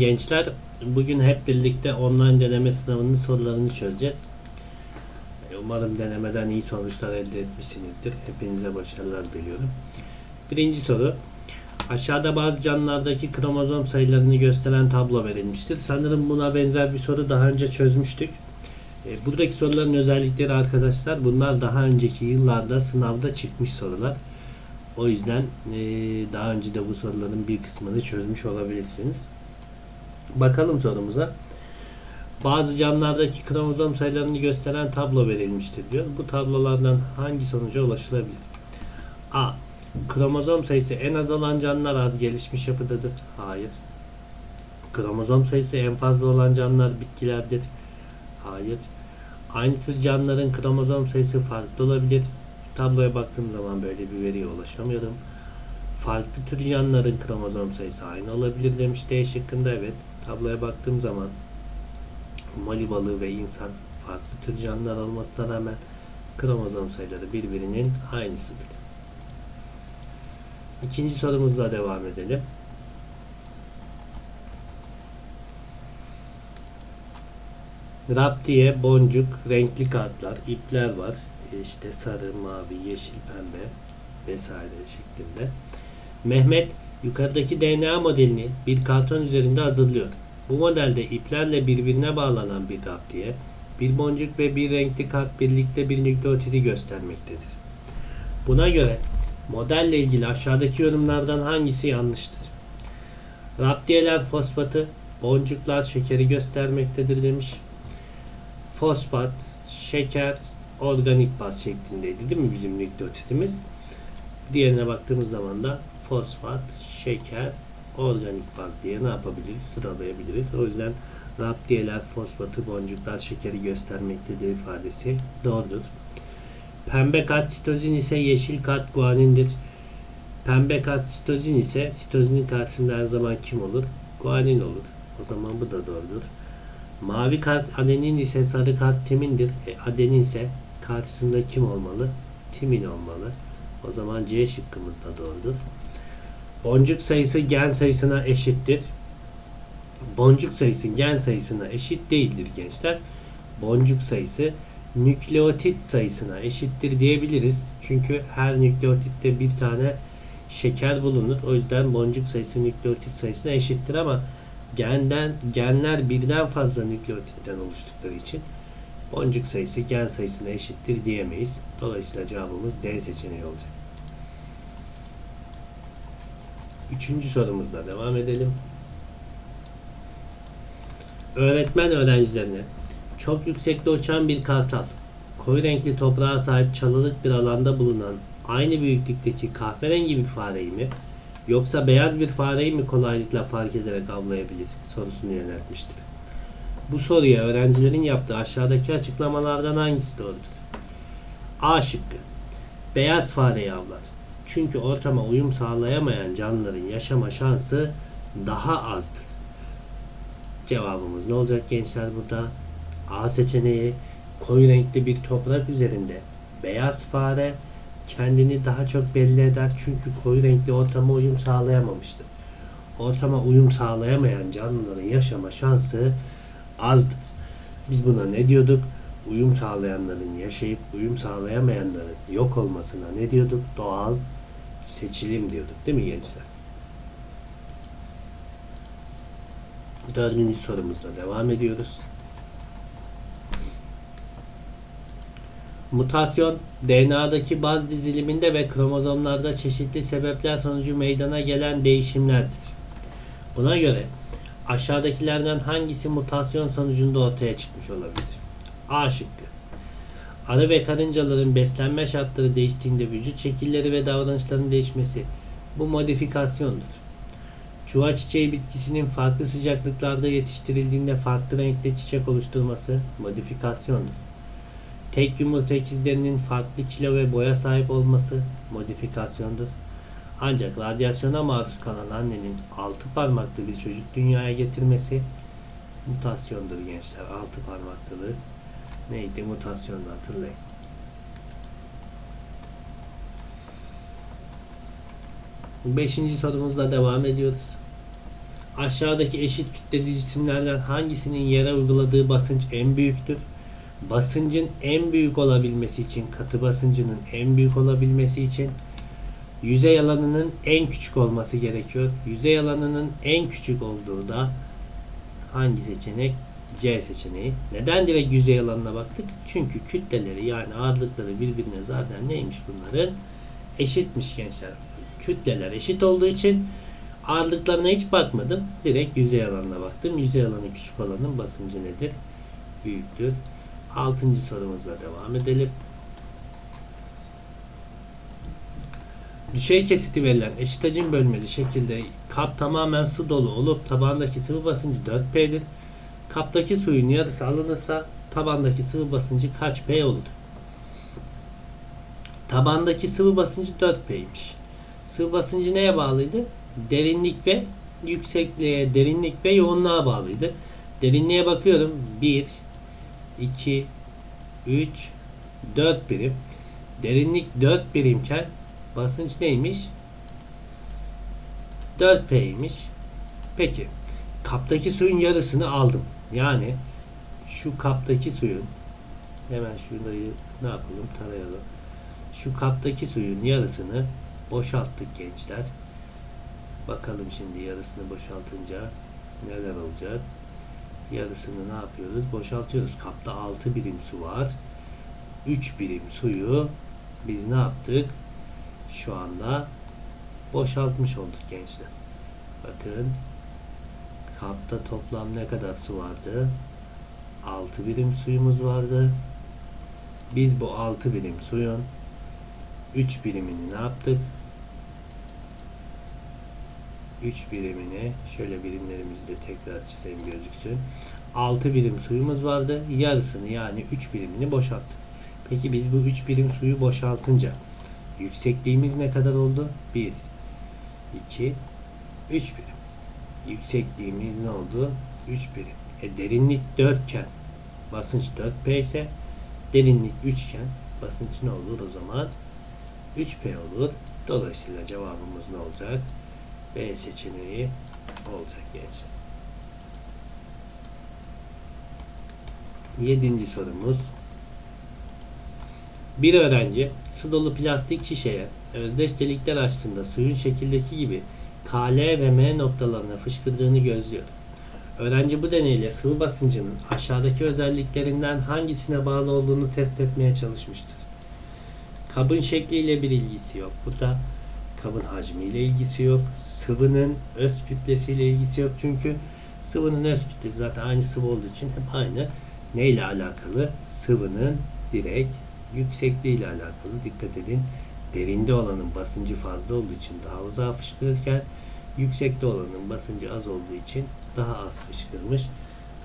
Gençler bugün hep birlikte online deneme sınavının sorularını çözeceğiz. E, Umarım denemeden iyi sonuçlar elde etmişsinizdir. Hepinize başarılar diliyorum. Birinci soru. Aşağıda bazı canlılardaki kromozom sayılarını gösteren tablo verilmiştir. Sanırım buna benzer bir soru daha önce çözmüştük. E, Buradaki soruların özellikleri arkadaşlar bunlar daha önceki yıllarda sınavda çıkmış sorular. O yüzden e, daha önce de bu soruların bir kısmını çözmüş olabilirsiniz. Bakalım sorumuza. Bazı canlılardaki kromozom sayılarını gösteren tablo verilmiştir diyor. Bu tablolardan hangi sonuca ulaşılabilir? A. Kromozom sayısı en az olan canlılar az gelişmiş yapıdadır. Hayır. Kromozom sayısı en fazla olan canlılar bitkilerdir. Hayır. Aynı tür canlıların kromozom sayısı farklı olabilir. Tabloya baktığım zaman böyle bir veriye ulaşamıyorum. Farklı tür canlıların kromozom sayısı aynı olabilir demiş D şıkkında evet. Tabloya baktığım zaman mali balığı ve insan farklı tür canlılar olmasına rağmen kromozom sayıları birbirinin aynısıdır. İkinci sorumuzla devam edelim. Raptiye, boncuk, renkli kartlar, ipler var. İşte sarı, mavi, yeşil, pembe vesaire şeklinde. Mehmet yukarıdaki DNA modelini bir karton üzerinde hazırlıyor. Bu modelde iplerle birbirine bağlanan bir raptiye, bir boncuk ve bir renkli kart birlikte bir nükleotidi göstermektedir. Buna göre modelle ilgili aşağıdaki yorumlardan hangisi yanlıştır? Raptiyeler fosfatı, boncuklar şekeri göstermektedir demiş. Fosfat, şeker, organik baz şeklindeydi değil mi bizim nükleotidimiz? Diğerine baktığımız zaman da fosfat, şeker, organik baz diye ne yapabiliriz? Sıralayabiliriz. O yüzden raptiyeler, fosfatı, boncuklar, şekeri göstermektedir ifadesi doğrudur. Pembe kart sitozin ise yeşil kart guanindir. Pembe kart sitozin ise sitozinin karşısında her zaman kim olur? Guanin olur. O zaman bu da doğrudur. Mavi kart adenin ise sarı kart timindir. E, adenin ise karşısında kim olmalı? Timin olmalı. O zaman C şıkkımız da doğrudur. Boncuk sayısı gen sayısına eşittir. Boncuk sayısı gen sayısına eşit değildir gençler. Boncuk sayısı nükleotit sayısına eşittir diyebiliriz. Çünkü her nükleotitte bir tane şeker bulunur. O yüzden boncuk sayısı nükleotit sayısına eşittir ama genden genler birden fazla nükleotitten oluştukları için boncuk sayısı gen sayısına eşittir diyemeyiz. Dolayısıyla cevabımız D seçeneği olacak. Üçüncü sorumuzla devam edelim. Öğretmen öğrencilerine çok yüksekte uçan bir kartal, koyu renkli toprağa sahip çalılık bir alanda bulunan aynı büyüklükteki kahverengi bir fareyi mi yoksa beyaz bir fareyi mi kolaylıkla fark ederek avlayabilir sorusunu yöneltmiştir. Bu soruya öğrencilerin yaptığı aşağıdaki açıklamalardan hangisi doğrudur? A şıkkı. Beyaz fareyi avlar. Çünkü ortama uyum sağlayamayan canlıların yaşama şansı daha azdır. Cevabımız ne olacak gençler burada? A seçeneği koyu renkli bir toprak üzerinde beyaz fare kendini daha çok belli eder çünkü koyu renkli ortama uyum sağlayamamıştır. Ortama uyum sağlayamayan canlıların yaşama şansı azdır. Biz buna ne diyorduk? Uyum sağlayanların yaşayıp uyum sağlayamayanların yok olmasına ne diyorduk? Doğal seçilim diyorduk değil mi gençler? Dördüncü sorumuzla devam ediyoruz. Mutasyon, DNA'daki baz diziliminde ve kromozomlarda çeşitli sebepler sonucu meydana gelen değişimlerdir. Buna göre aşağıdakilerden hangisi mutasyon sonucunda ortaya çıkmış olabilir? A şıkkı. Arı ve karıncaların beslenme şartları değiştiğinde vücut şekilleri ve davranışların değişmesi bu modifikasyondur. Çuha çiçeği bitkisinin farklı sıcaklıklarda yetiştirildiğinde farklı renkte çiçek oluşturması modifikasyondur. Tek yumurta ikizlerinin farklı kilo ve boya sahip olması modifikasyondur. Ancak radyasyona maruz kalan annenin altı parmaklı bir çocuk dünyaya getirmesi mutasyondur gençler. Altı parmaklılığı neydi? Mutasyondu hatırlayın. Beşinci sorumuzla devam ediyoruz. Aşağıdaki eşit kütleli cisimlerden hangisinin yere uyguladığı basınç en büyüktür? Basıncın en büyük olabilmesi için, katı basıncının en büyük olabilmesi için yüzey alanının en küçük olması gerekiyor. Yüzey alanının en küçük olduğu da hangi seçenek? C seçeneği. Neden direkt yüzey alanına baktık? Çünkü kütleleri yani ağırlıkları birbirine zaten neymiş bunların? Eşitmiş gençler. Kütleler eşit olduğu için ağırlıklarına hiç bakmadım. Direkt yüzey alanına baktım. Yüzey alanı küçük olanın basıncı nedir? Büyüktür. Altıncı sorumuzla devam edelim. Düşey kesiti verilen eşit hacim bölmeli şekilde kap tamamen su dolu olup tabandaki sıvı basıncı 4P'dir. Kaptaki suyun yarısı alınırsa tabandaki sıvı basıncı kaç P olur? Tabandaki sıvı basıncı 4P'ymiş. Sıvı basıncı neye bağlıydı? Derinlik ve yüksekliğe, derinlik ve yoğunluğa bağlıydı. Derinliğe bakıyorum. 1, 2, 3, 4 birim. Derinlik 4 birimken basınç neymiş? 4P'ymiş. Peki. Kaptaki suyun yarısını aldım. Yani şu kaptaki suyun hemen şurayı ne yapalım tarayalım. Şu kaptaki suyun yarısını boşalttık gençler. Bakalım şimdi yarısını boşaltınca neler olacak? Yarısını ne yapıyoruz? Boşaltıyoruz. Kapta 6 birim su var. 3 birim suyu biz ne yaptık? Şu anda boşaltmış olduk gençler. Bakın kapta toplam ne kadar su vardı? 6 birim suyumuz vardı. Biz bu 6 birim suyun 3 birimini ne yaptık? 3 birimini şöyle birimlerimizi de tekrar çizeyim gözüksün. 6 birim suyumuz vardı. Yarısını yani 3 birimini boşalttık. Peki biz bu 3 birim suyu boşaltınca yüksekliğimiz ne kadar oldu? 1 2 3 birim. Yüksekliğimiz ne oldu? 3 birim. E derinlik 4 iken basınç 4P ise derinlik 3 iken basınç ne olur o zaman? 3P olur. Dolayısıyla cevabımız ne olacak? B seçeneği olacak gençler. Yedinci sorumuz. Bir öğrenci su dolu plastik şişeye özdeş delikler açtığında suyun şekildeki gibi KL ve M noktalarına fışkırdığını gözlüyor. Öğrenci bu deneyle sıvı basıncının aşağıdaki özelliklerinden hangisine bağlı olduğunu test etmeye çalışmıştır. Kabın şekliyle bir ilgisi yok. Bu da kabın hacmiyle ilgisi yok. Sıvının öz kütlesiyle ilgisi yok. Çünkü sıvının öz kütlesi zaten aynı sıvı olduğu için hep aynı. Neyle alakalı? Sıvının direkt yüksekliğiyle alakalı. Dikkat edin. Derinde olanın basıncı fazla olduğu için daha uzağa fışkırırken yüksekte olanın basıncı az olduğu için daha az fışkırmış.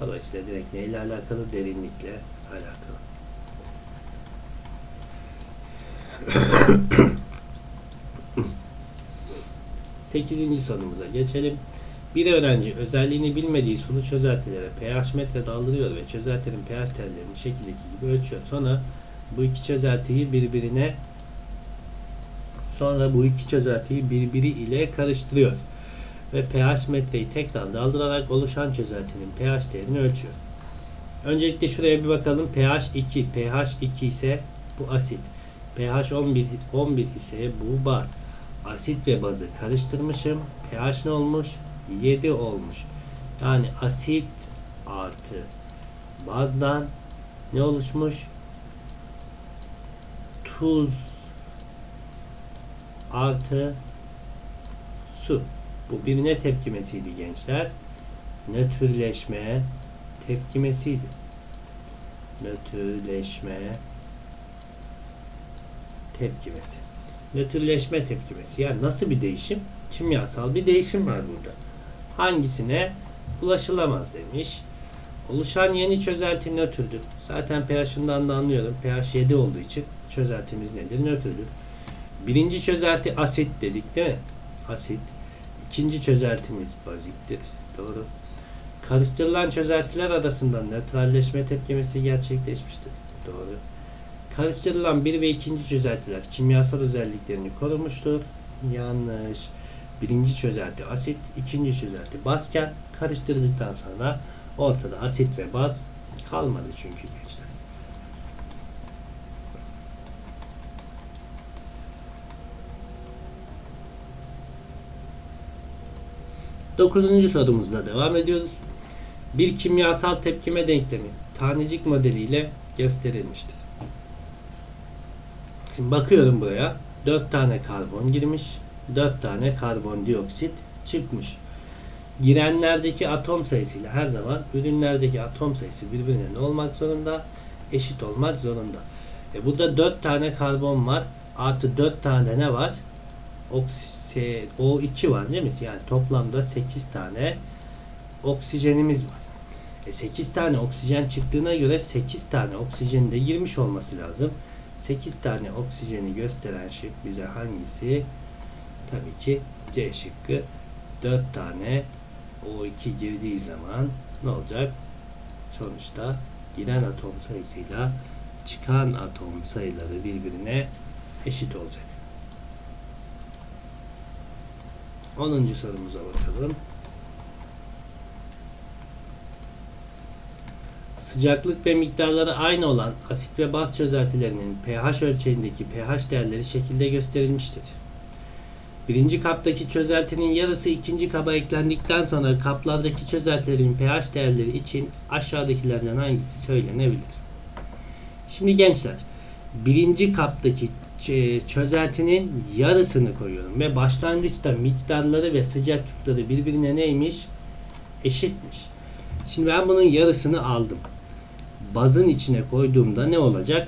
Dolayısıyla direkt neyle alakalı? Derinlikle alakalı. Sekizinci sorumuza geçelim. Bir öğrenci özelliğini bilmediği sulu çözeltilere pH metre daldırıyor ve çözeltinin pH değerlerini şekildeki gibi ölçüyor. Sonra bu iki çözeltiyi birbirine sonra bu iki çözeltiyi birbiri ile karıştırıyor ve pH metreyi tekrar daldırarak oluşan çözeltinin pH değerini ölçüyor. Öncelikle şuraya bir bakalım. pH 2. pH 2 ise bu asit. pH 11, 11 ise bu baz. Asit ve bazı karıştırmışım. pH ne olmuş? 7 olmuş. Yani asit artı bazdan ne oluşmuş? Tuz artı su. Bu bir ne tepkimesiydi gençler? Nötrleşme tepkimesiydi. Nötrleşme tepkimesi. Nötrleşme tepkimesi. Yani nasıl bir değişim? Kimyasal bir değişim var burada. Hangisine ulaşılamaz demiş. Oluşan yeni çözelti nötrdür. Zaten pH'ından da anlıyorum. pH 7 olduğu için çözeltimiz nedir? Nötrdür. Birinci çözelti asit dedik değil mi? Asit. İkinci çözeltimiz baziktir. Doğru. Karıştırılan çözeltiler arasında nötralleşme tepkimesi gerçekleşmiştir. Doğru. Karıştırılan bir ve ikinci çözeltiler kimyasal özelliklerini korumuştur. Yanlış. Birinci çözelti asit, ikinci çözelti bazken karıştırdıktan sonra ortada asit ve baz kalmadı çünkü gençler. Dokuzuncu sorumuzla devam ediyoruz. Bir kimyasal tepkime denklemi tanecik modeliyle gösterilmiştir. Şimdi bakıyorum buraya. 4 tane karbon girmiş. 4 tane karbondioksit çıkmış. Girenlerdeki atom sayısıyla her zaman ürünlerdeki atom sayısı birbirine ne olmak zorunda? Eşit olmak zorunda. E burada 4 tane karbon var. Artı 4 tane ne var? Oksi, O2 var değil mi? Yani toplamda 8 tane oksijenimiz var. E 8 tane oksijen çıktığına göre 8 tane oksijenin de girmiş olması lazım. 8 tane oksijeni gösteren şık bize hangisi? Tabii ki C şıkkı. 4 tane O2 girdiği zaman ne olacak? Sonuçta giren atom sayısıyla çıkan atom sayıları birbirine eşit olacak. 10. sorumuza bakalım. Sıcaklık ve miktarları aynı olan asit ve baz çözeltilerinin pH ölçeğindeki pH değerleri şekilde gösterilmiştir. Birinci kaptaki çözeltinin yarısı ikinci kaba eklendikten sonra kaplardaki çözeltilerin pH değerleri için aşağıdakilerden hangisi söylenebilir? Şimdi gençler, birinci kaptaki çözeltinin yarısını koyuyorum ve başlangıçta miktarları ve sıcaklıkları birbirine neymiş? Eşitmiş. Şimdi ben bunun yarısını aldım. Bazın içine koyduğumda ne olacak?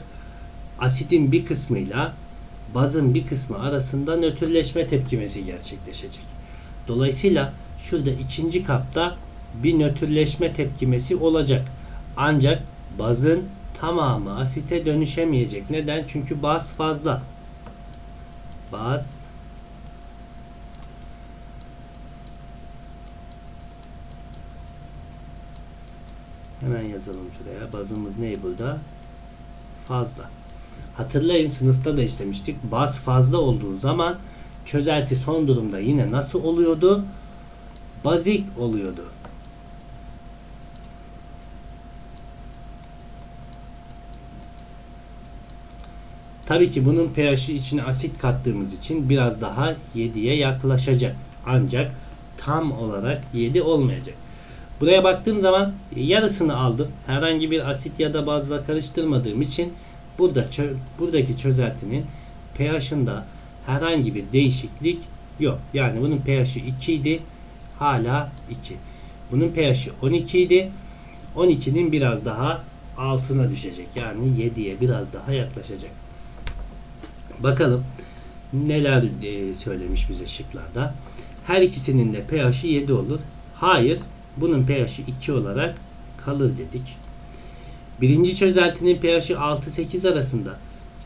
Asitin bir kısmıyla bazın bir kısmı arasında nötrleşme tepkimesi gerçekleşecek. Dolayısıyla şurada ikinci kapta bir nötrleşme tepkimesi olacak. Ancak bazın tamamı asite dönüşemeyecek. Neden? Çünkü baz fazla. Baz Hemen yazalım şuraya. Bazımız ne burada? Fazla. Hatırlayın sınıfta da işlemiştik. Baz fazla olduğu zaman çözelti son durumda yine nasıl oluyordu? Bazik oluyordu. Tabii ki bunun pH'i içine asit kattığımız için biraz daha 7'ye yaklaşacak. Ancak tam olarak 7 olmayacak. Buraya baktığım zaman yarısını aldım. Herhangi bir asit ya da bazla karıştırmadığım için burada buradaki çözeltinin pH'ında herhangi bir değişiklik yok. Yani bunun pH'i 2 idi. Hala 2. Bunun pH'i 12 idi. 12'nin biraz daha altına düşecek. Yani 7'ye biraz daha yaklaşacak. Bakalım neler e, söylemiş bize şıklarda. Her ikisinin de pH'i 7 olur. Hayır. Bunun pH'i 2 olarak kalır dedik. Birinci çözeltinin pH'i 6-8 arasında.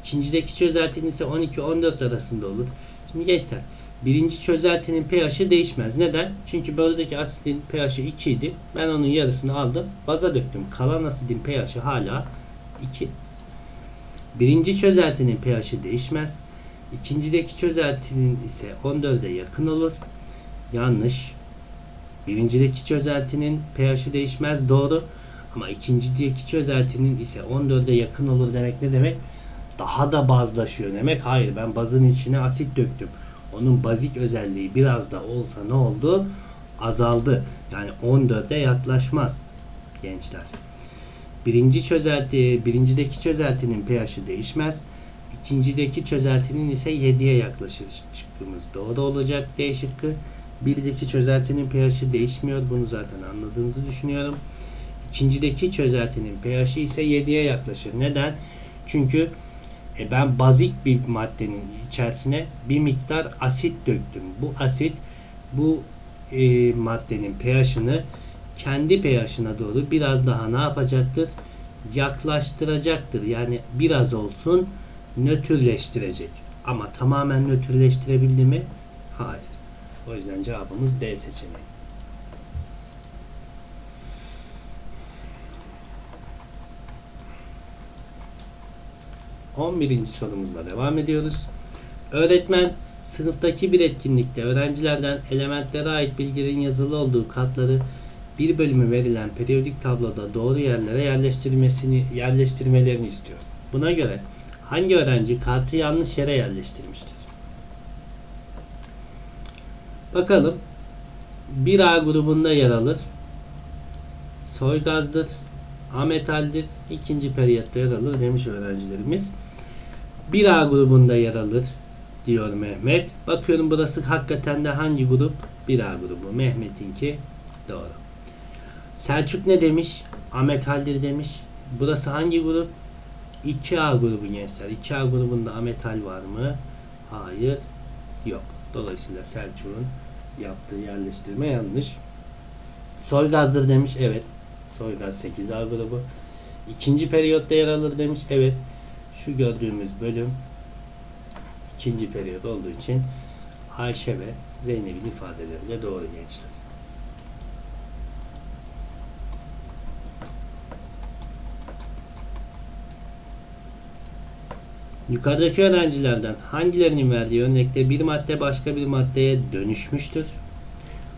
İkincideki çözeltinin ise 12-14 arasında olur. Şimdi gençler birinci çözeltinin pH'i değişmez. Neden? Çünkü buradaki asitin pH'i 2 idi. Ben onun yarısını aldım. Baza döktüm. Kalan asitin pH'i hala 2. Birinci çözeltinin pH'i değişmez. İkincideki çözeltinin ise 14'e yakın olur. Yanlış. Birincideki çözeltinin pH'i değişmez doğru. Ama ikincideki çözeltinin ise 14'e yakın olur demek ne demek? Daha da bazlaşıyor demek. Hayır ben bazın içine asit döktüm. Onun bazik özelliği biraz da olsa ne oldu? Azaldı. Yani 14'e yaklaşmaz gençler. Birinci çözelti, birincideki çözeltinin pH'i değişmez. İkincideki çözeltinin ise 7'ye yaklaşır şıkkımız doğru olacak D şıkkı. Birdeki çözeltinin pH'i değişmiyor. Bunu zaten anladığınızı düşünüyorum. İkincideki çözeltinin pH'i ise 7'ye yaklaşır. Neden? Çünkü e, ben bazik bir maddenin içerisine bir miktar asit döktüm. Bu asit bu e, maddenin pH'ını kendi pH'ına doğru biraz daha ne yapacaktır? Yaklaştıracaktır. Yani biraz olsun nötrleştirecek. Ama tamamen nötrleştirebildi mi? Hayır. O yüzden cevabımız D seçeneği. On birinci sorumuzla devam ediyoruz. Öğretmen Sınıftaki bir etkinlikte öğrencilerden elementlere ait bilgilerin yazılı olduğu katları bir bölümü verilen periyodik tabloda doğru yerlere yerleştirmesini yerleştirmelerini istiyor. Buna göre hangi öğrenci kartı yanlış yere yerleştirmiştir? Bakalım. 1A grubunda yer alır. Soygazdır. Ametaldir. ikinci periyotta yer alır demiş öğrencilerimiz. 1A grubunda yer alır diyor Mehmet. Bakıyorum burası hakikaten de hangi grup? 1A grubu. Mehmet'inki doğru. Selçuk ne demiş? Ametaldir demiş. Burası hangi grup? 2A grubu gençler. 2A grubunda ametal var mı? Hayır. Yok. Dolayısıyla Selçuk'un yaptığı yerleştirme yanlış. Soygazdır demiş. Evet. Soygaz 8A grubu. İkinci periyotta yer alır demiş. Evet. Şu gördüğümüz bölüm ikinci periyot olduğu için Ayşe ve Zeynep'in ifadeleriyle doğru gençler. Yukarıdaki öğrencilerden hangilerinin verdiği örnekte bir madde başka bir maddeye dönüşmüştür?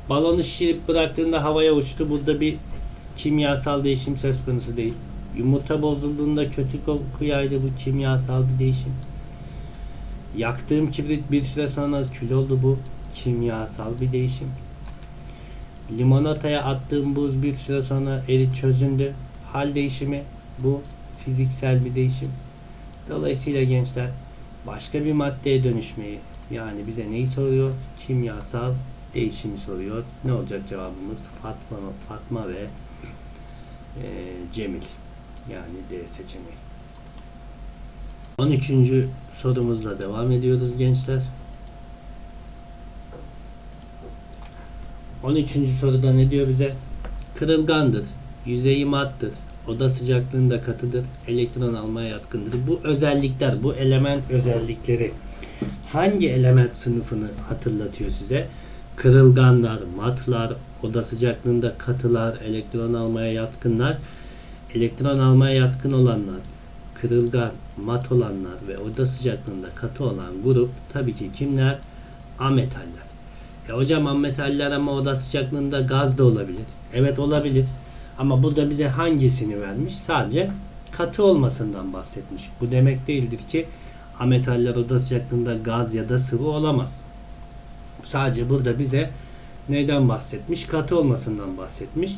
Balonu şişirip bıraktığında havaya uçtu. Burada bir kimyasal değişim söz konusu değil. Yumurta bozulduğunda kötü koku yaydı. Bu kimyasal bir değişim. Yaktığım kibrit bir süre sonra kül oldu. Bu kimyasal bir değişim. Limonataya attığım buz bir süre sonra erit çözündü. Hal değişimi bu fiziksel bir değişim. Dolayısıyla gençler başka bir maddeye dönüşmeyi yani bize neyi soruyor? Kimyasal değişimi soruyor. Ne olacak cevabımız? Fatma, Fatma ve e, Cemil. Yani D seçeneği. 13. sorumuzla devam ediyoruz gençler. 13. soruda ne diyor bize? Kırılgandır, yüzeyi mattır, oda sıcaklığında katıdır, elektron almaya yatkındır. Bu özellikler, bu element özellikleri hangi element sınıfını hatırlatıyor size? Kırılganlar, matlar, oda sıcaklığında katılar, elektron almaya yatkınlar. Elektron almaya yatkın olanlar, kırılgan, mat olanlar ve oda sıcaklığında katı olan grup tabii ki kimler? Ametaller. E hocam ametaller ama oda sıcaklığında gaz da olabilir. Evet olabilir. Ama burada bize hangisini vermiş? Sadece katı olmasından bahsetmiş. Bu demek değildir ki ametaller oda sıcaklığında gaz ya da sıvı olamaz. Sadece burada bize neyden bahsetmiş? Katı olmasından bahsetmiş.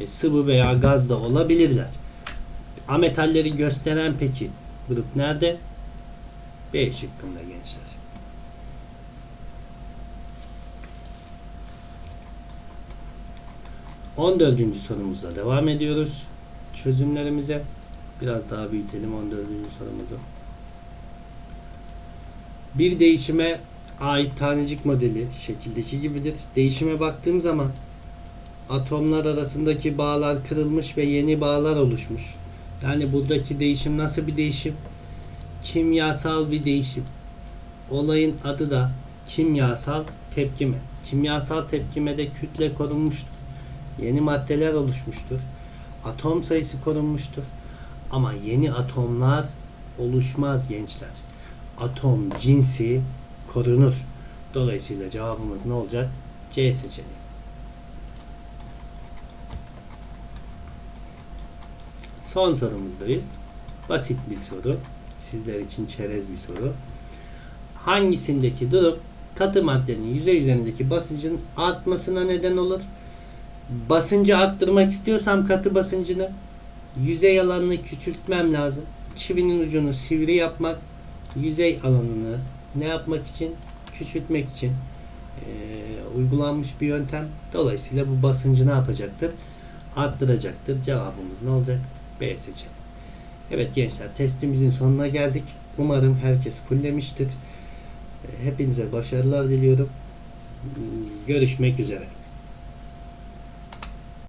E, sıvı veya gaz da olabilirler. Ametalleri gösteren peki grup nerede? B şıkkında gençler. On dördüncü sorumuzla devam ediyoruz. Çözümlerimize biraz daha büyütelim on dördüncü sorumuzu. Bir değişime ait tanecik modeli şekildeki gibidir. Değişime baktığım zaman atomlar arasındaki bağlar kırılmış ve yeni bağlar oluşmuş. Yani buradaki değişim nasıl bir değişim? Kimyasal bir değişim. Olayın adı da kimyasal tepkime. Kimyasal tepkimede kütle korunmuştur. Yeni maddeler oluşmuştur. Atom sayısı korunmuştur. Ama yeni atomlar oluşmaz gençler. Atom cinsi korunur. Dolayısıyla cevabımız ne olacak? C seçeneği. Son sorumuzdayız. Basit bir soru. Sizler için çerez bir soru. Hangisindeki durum katı maddenin yüzey üzerindeki basıncın artmasına neden olur? Basıncı arttırmak istiyorsam katı basıncını yüzey alanını küçültmem lazım. Çivinin ucunu sivri yapmak, yüzey alanını ne yapmak için? Küçültmek için e, uygulanmış bir yöntem. Dolayısıyla bu basıncı ne yapacaktır? Arttıracaktır. Cevabımız ne olacak? B seçeneği. Evet gençler testimizin sonuna geldik. Umarım herkes fullemiştir. Hepinize başarılar diliyorum. Görüşmek üzere.